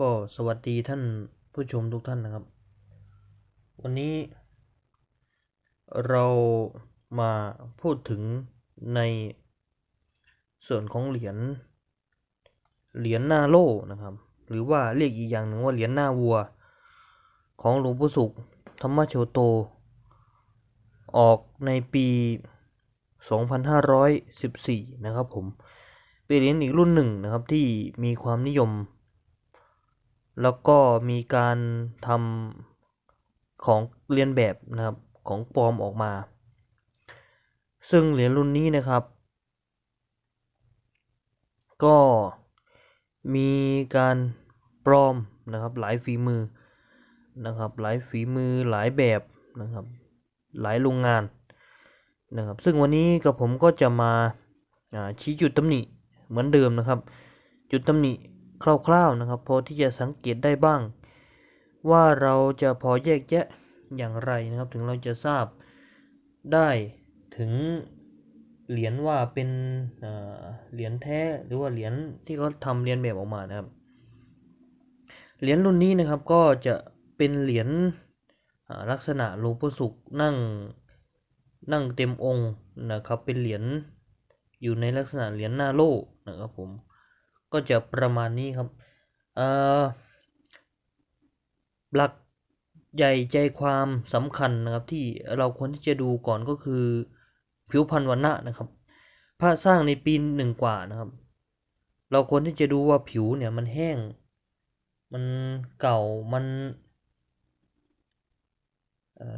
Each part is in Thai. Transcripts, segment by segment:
ก็สวัสดีท่านผู้ชมทุกท่านนะครับ วันนี้เรามาพูดถึงในส่วนของเหรียญเหรียญหน้าโล่นะครับ หรือว่าเรียกอีกอย่างหนึ่งว่าเหรียญหน้าวัว ของหลวงปู่สุขธรรมโชโต ออกในปี 2514 นะครับผมเป็นเหรียญอีกรุ่นหนึ่งนะครับที่มีความนิยม แล้วก็มีการทำของเรียนแบบนะครับของปลอมออกมา ซึ่งเหรียญรุ่นนี้นะครับ ก็มีการปลอมนะครับหลายฝีมือนะครับหลายฝีมือหลายแบบนะครับหลายโรงงานนะครับซึ่งวันนี้กับผมก็จะมาชี้จุดตำหนิเหมือนเดิมนะครับ จุดตำหนิ คร่าวๆนะครับ พอที่จะสังเกตได้บ้าง ว่าเราจะพอแยกแยะอย่างไรนะครับ ถึงเราจะทราบได้ถึงเหรียญว่าเป็นเหรียญแท้หรือว่าเหรียญที่เขาทำเรียนแบบออกมานะครับเหรียญรุ่นนี้นะครับก็จะเป็นเหรียญลักษณะหลวงปู่สุขนั่งนั่งเต็มองค์นะครับเป็นเหรียญอยู่ในลักษณะเหรียญหน้าโล่นะครับผม ก็จะประมาณนี้ครับเอ่อหลักใหญ่ใจความสำคัญนะครับที่เราควรที่จะดูก่อนก็คือผิวพรรณวันณะนะครับ พระสร้างในปีหนึ่งกว่านะครับ เราควรที่จะดูว่าผิวเนี่ยมันแห้ง มันเก่ามัน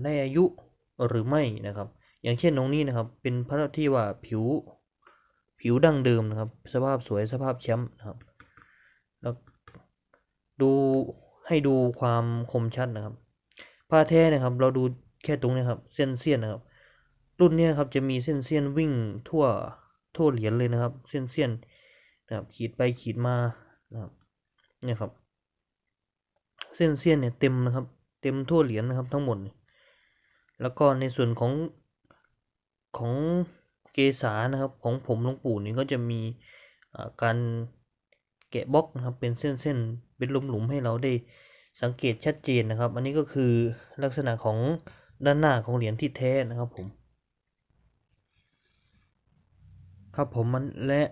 ได้อายุหรือไม่นะครับ อย่างเช่นตรงนี้นะครับ เป็นพระที่ว่าผิว ผิวดั้งเดิมนะครับ สภาพสวยสภาพแชมป์นะครับ แล้วดูให้ดูความคมชัดนะครับ ผ้าแท้นะครับ เราดูแค่ตรงนี้ครับ เส้นเสี้ยนนะครับ รุ่นนี้ครับจะมีเส้นเสี้ยนวิ่งทั่วทั่วเหรียญเลยนะครับ เส้นเสี้ยนนะครับ ขีดไปขีดมานะครับเนี่ยครับ เส้นเสี้ยนเนี่ยเต็มนะครับ เต็มทั่วเหรียญนะครับทั้งหมด แล้วก็ในส่วนของของ เกษานะครับของผมหลวงปู่นี่ก็จะมีการแกะบล็อกนะครับเป็นเส้นๆเป็นหลุมๆให้เราได้สังเกตชัดเจนนะครับ อันนี้ก็คือลักษณะของด้านหน้าของเหรียญที่แท้นะครับผม ครับผมมันและ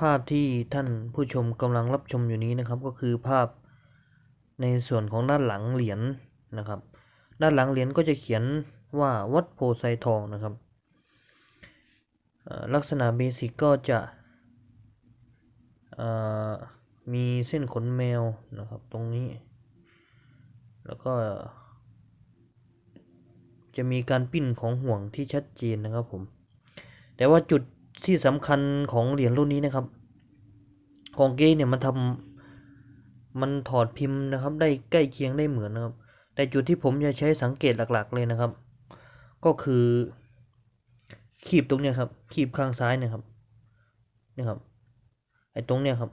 ภาพที่ท่านผู้ชมกำลังรับชมอยู่นี้นะครับ ก็คือภาพในส่วนของด้านหลังเหรียญนะครับ ด้านหลังเหรียญก็จะเขียนว่าวัดโพไซทองนะครับ ลักษณะเบสิกก็จะมีเส้นขนแมวนะครับตรงนี้ แล้วก็ จะมีการปิ้นของห่วงที่ชัดเจนนะครับผม แต่ว่าจุดที่สำคัญของเหรียญรุ่นนี้นะครับ ของเก้เนี่ยมันทำมันถอดพิมพ์นะครับ ได้ใกล้เคียงได้เหมือนนะครับ แต่จุดที่ผมจะใช้สังเกตหลักๆเลยนะครับ ก็คือ ขีบตรงเนี้ยครับ ขีบข้างซ้ายเนี่ยครับนี่ครับ ไอ้ตรงเนี้ยครับ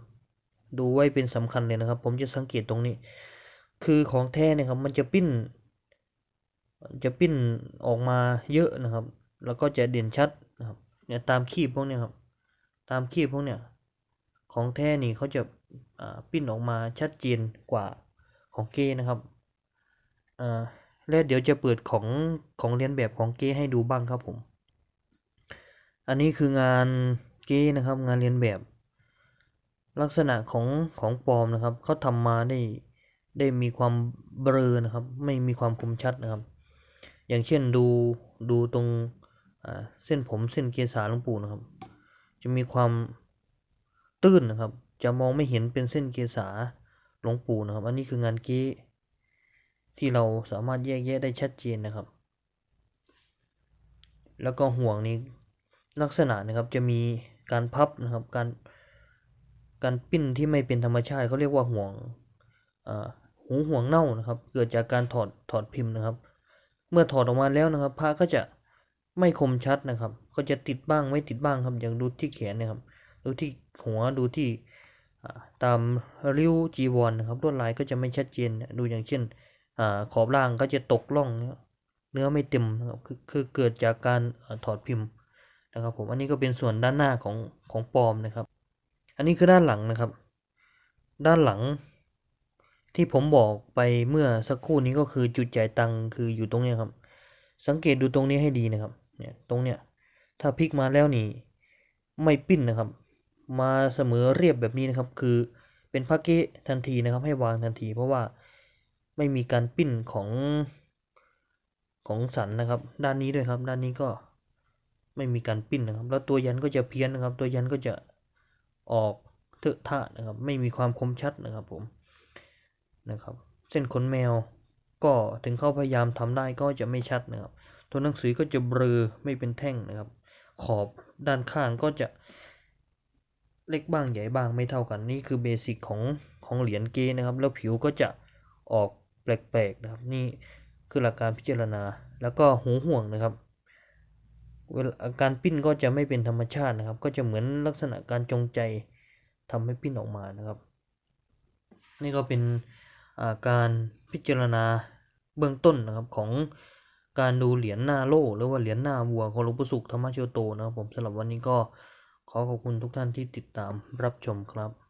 ดูไว้เป็นสำคัญเลยนะครับ ผมจะสังเกตตรงนี้ คือของแท้เนี่ยครับ มันจะปิ้น จะปิ้นออกมาเยอะนะครับ แล้วก็จะเด่นชัดนะครับ เนี่ยตามขีบพวกเนี้ยครับ ตามขีบพวกเนี้ยของแท้นี่เขาจะาปิ้นออกมาชัดเจนกว่าของเก้นะครับอ่าและเดี๋ยวจะเปิดของของเรียนแบบของเก้ให้ดูบ้างครับผม อันนี้คืองานเก้นะครับงานเรียนแบบ ลักษณะของของปลอมนะครับเขาทำมาได้ได้มีความเบลอนะครับ ไม่มีความคมชัดนะครับ อย่างเช่นดูดูตรงเส้นผมเส้นเกษาหลวงปู่นะครับ จะมีความตื้นนะครับ จะมองไม่เห็นเป็นเส้นเกษาหลวงปู่นะครับ อันนี้คืองานเก้ที่เราสามารถแยกแยะได้ชัดเจนนะครับ แล้วก็ห่วงนี้ ลักษณะนะครับจะมีการพับนะครับการการปิ้นที่ไม่เป็นธรรมชาติเขาเรียกว่าห่วงหูห่วงเน่านะครับ เกิดจากการถอดถอดพิมพ์นะครับ เมื่อถอดออกมาแล้วนะครับผ้าก็จะไม่คมชัดนะครับ ก็จะติดบ้างไม่ติดบ้างครับอย่างดูที่แขนนะครับดูที่หัวดูที่ตามริ้วจีวรนะครับลวดลายก็จะไม่ชัดเจนดูอย่างเช่นอขอบล่างก็จะตกล่อง เนื้อไม่เต็มนะครับคือเกิดจากการถอดพิมพ์ นะครับผมอันนี้ก็เป็นส่วนด้านหน้าของของปลอมนะครับ อันนี้คือด้านหลังนะครับ ด้านหลังที่ผมบอกไปเมื่อสักครู่นี้ก็คือจุดจ่ายตังค์คืออยู่ตรงนี้ครับ สังเกตดูตรงนี้ให้ดีนะครับเนี่ยตรงเนี้ยถ้าพลิกมาแล้วนี่ไม่ปิ้นนะครับ มาเสมอเรียบแบบนี้นะครับ คือเป็นพาเกทันทีนะครับ ให้วางทันที เพราะว่าไม่มีการปิ้นของของสันนะครับ ด้านนี้ด้วยครับ ด้านนี้ก็ ไม่มีการปิ้นนะครับ แล้วตัวยันก็จะเพี้ยนนะครับ ตัวยันก็จะออกเถอะทะนะครับ ไม่มีความคมชัดนะครับผมนะครับ เส้นขนแมวก็ถึงเขาพยายามทำได้ก็จะไม่ชัดนะครับ ตัวหนังสือก็จะเบลอไม่เป็นแท่งนะครับ ขอบด้านข้างก็จะเล็กบ้างใหญ่บ้างไม่เท่ากันนี่คือเบสิกของของเหรียญเกนะครับ แล้วผิวก็จะออกแปลกๆนะครับ นี่คือหลักการพิจารณาแล้วก็หูห่วงนะครับ เวลาการปิ้นก็จะไม่เป็นธรรมชาตินะครับ ก็จะเหมือนลักษณะการจงใจทำให้ปิ้นออกมานะครับ นี่ก็เป็นาการพิจารณาเบื้องต้นนะครับของการดูเหรียญหน้าโล่หรือว่าเหรียญหน้าวัวของหลวงปู่สุขธรรมชโยโตนะครับผมสำหรับวันนี้ก็ขอขอบคุณทุกท่านที่ติดตามรับชมครับ